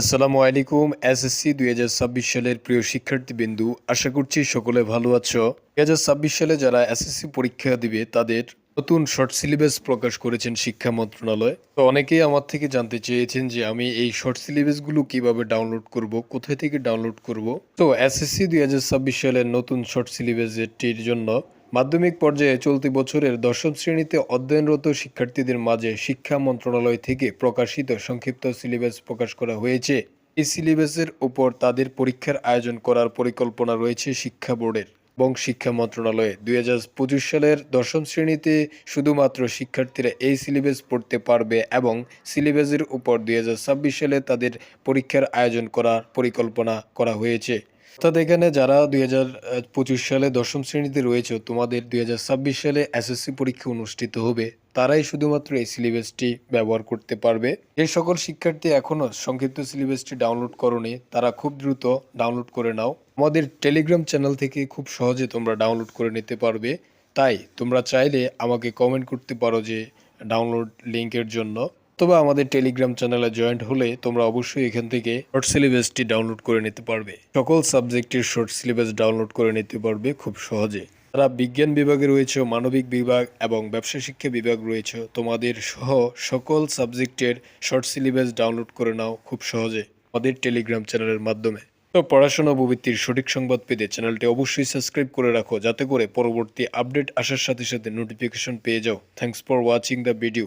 আসসালামু আলাইকুম, এসএসসি দুই হাজার ছাব্বিশ সালের প্রিয় শিক্ষার্থী শিক্ষার্থীবৃন্দু, আশা করছি সকলে ভালো আছো। দুই হাজার ছাব্বিশ সালে যারা এসএসসি পরীক্ষা দিবে, তাদের নতুন শর্ট সিলেবাস প্রকাশ করেছেন শিক্ষা মন্ত্রণালয়। তো অনেকেই আমার থেকে জানতে চেয়েছেন যে আমি এই শর্ট সিলেবাসগুলো কীভাবে ডাউনলোড করব, কোথায় থেকে ডাউনলোড করব। তো এসএসসি দুই হাজার ছাব্বিশ সালের নতুন শর্ট সিলেবাসটির জন্য মাধ্যমিক পর্যায়ে চলতি বছরের দশম শ্রেণীতে অধ্যয়নরত শিক্ষার্থীদের মাঝে শিক্ষা মন্ত্রণালয় থেকে প্রকাশিত সংক্ষিপ্ত সিলেবাস প্রকাশ করা হয়েছে। এই সিলেবাসের উপর তাদের পরীক্ষার আয়োজন করার পরিকল্পনা রয়েছে শিক্ষা বোর্ডের এবং শিক্ষা মন্ত্রণালয়ে। দুই হাজার পঁচিশ সালের দশম শ্রেণীতে শুধুমাত্র শিক্ষার্থীরা এই সিলেবাস পড়তে পারবে এবং সিলেবাসের উপর দুই হাজার ছাব্বিশ সালে তাদের পরীক্ষার আয়োজন করার পরিকল্পনা করা হয়েছে। অর্থাৎ এখানে যারা দুই হাজার পঁচিশ সালে দশম শ্রেণীতে রয়েছে, তোমাদের দুই সালে এসএসসি পরীক্ষা অনুষ্ঠিত হবে, তারাই শুধুমাত্র এই সিলেবাসটি ব্যবহার করতে পারবে। যে সকল শিক্ষার্থী এখনও সংক্ষিপ্ত সিলেবাসটি ডাউনলোড করনি, তারা খুব দ্রুত ডাউনলোড করে নাও। আমাদের টেলিগ্রাম চ্যানেল থেকে খুব সহজে তোমরা ডাউনলোড করে নিতে পারবে। তাই তোমরা চাইলে আমাকে কমেন্ট করতে পারো যে ডাউনলোড লিঙ্কের জন্য। তবে আমাদের টেলিগ্রাম চ্যানেলে জয়েন্ট হলে তোমরা অবশ্যই এখান থেকে শর্ট সিলেবাসটি ডাউনলোড করে নিতে পারবে। সকল সাবজেক্টের শর্ট সিলেবাস ডাউনলোড করে নিতে পারবে খুব সহজে। তারা বিজ্ঞান বিভাগে রয়েছে, মানবিক বিভাগ এবং ব্যবসা শিক্ষা বিভাগ রয়েছে, তোমাদের সহ সকল সাবজেক্টের শর্ট সিলেবাস ডাউনলোড করে নাও খুব সহজে আমাদের টেলিগ্রাম চ্যানেলের মাধ্যমে। তো পড়াশোনা প্রবৃত্তির সঠিক সংবাদ পেতে চ্যানেলটি অবশ্যই সাবস্ক্রাইব করে রাখো, যাতে করে পরবর্তী আপডেট আসার সাথে সাথে নোটিফিকেশন পেয়ে যাও। Thanks for watching the video